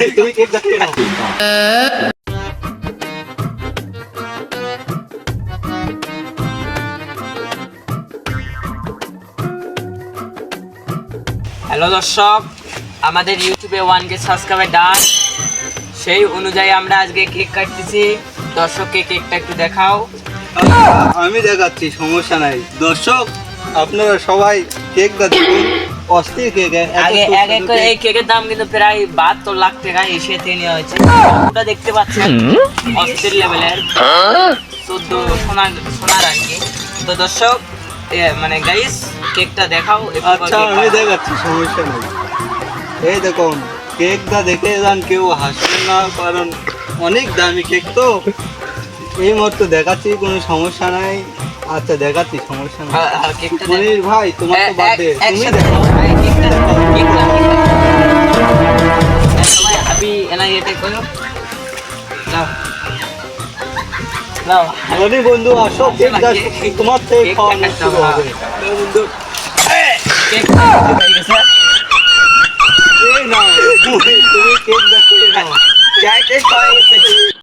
Hello দর্শক, আমাদের ইউটিউবে ওয়ান কে সাবস্ক্রাইবার ডান সেই অনুযায়ী আমরা আজকে কেক কাটতেছি। দর্শককে কেকটা একটু দেখাও। আমি দেখাচ্ছি, সমস্যা নাই। দর্শক, আপনারা সবাই কেকটা দেখুন অস্থির কেক আগে এক এক করে এই কেকের দাম কিন্তু প্রায় বাহাত্তর লাখ টাকা এসে দিয়ে নেওয়া হয়েছে। ওটা দেখতে পাচ্ছেন? অস্থির লেভেলের চোদ্দ সোনা সোনার আর কি তো দর্শক মানে গাইস কেকটা দেখাও আচ্ছা আমি। দেখাচ্ছি সমস্যা নেই। এই দেখুন কেকটা দেখে যান কেউ হাসবেন না কারণ অনেক দামি কেক তো। এই মুহূর্তে দেখাচ্ছি কোনো সমস্যা নাই। আচ্ছা দেখাচ্ছি সমস্যা নাই হ্যাঁ, হ্যাঁ। মনির ভাই তোমার তো বার্থডে তুমি দেখো এটা করো। নাও। নাও। মনির বন্ধু আসো তোমার থেকে কেক হবে, হবে হ্যাঁ। বন্ধু। কেক